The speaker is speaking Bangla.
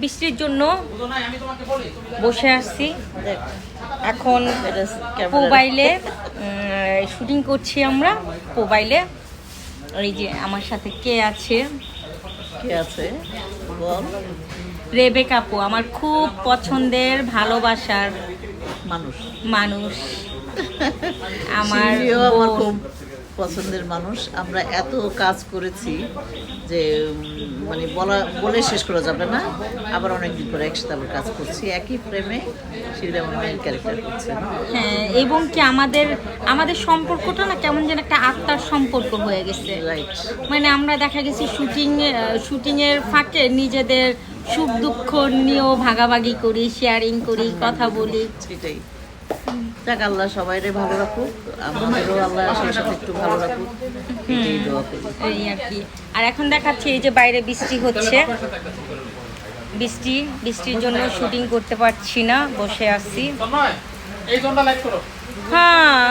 বৃষ্টির জন্য বসে আসছি। এখন মোবাইলে শুটিং করছি আমরা মোবাইলে এই যে আমার সাথে কে আছে? কে আছে? রেবে কাপু আমার খুব পছন্দের ভালোবাসার মানুষ। মানুষ। আমার আমার খুব পছন্দের মানুষ। আমরা এত কাজ করেছি যে মানে বলা বলে শেষ করা যাবে না। আবার অনেকদিন পরে একসাথে আবার কাজ করছি। একই আমার ক্যারেক্টার করছে। হ্যাঁ এবং কি আমাদের আমাদের সম্পর্কটা না কেমন যেন একটা আত্মার সম্পর্ক হয়ে গেছে। রাইট মানে আমরা দেখা গেছি শুটিং শুটিং এর ফাঁকে নিজেদের সুখ দুঃখ নিয়েও ভাগাভাগি করি শেয়ারিং করি কথা বলি। সেটাই। যাক আল্লাহ সবাইরে ভালো রাখুক আমাদেরও আল্লাহ সেই সাথে একটু ভালো রাখুক। এই আর কি। আর এখন দেখাচ্ছি এই যে বাইরে বৃষ্টি হচ্ছে। বৃষ্টি বৃষ্টির জন্য শুটিং করতে পারছি না বসে আসছি হ্যাঁ।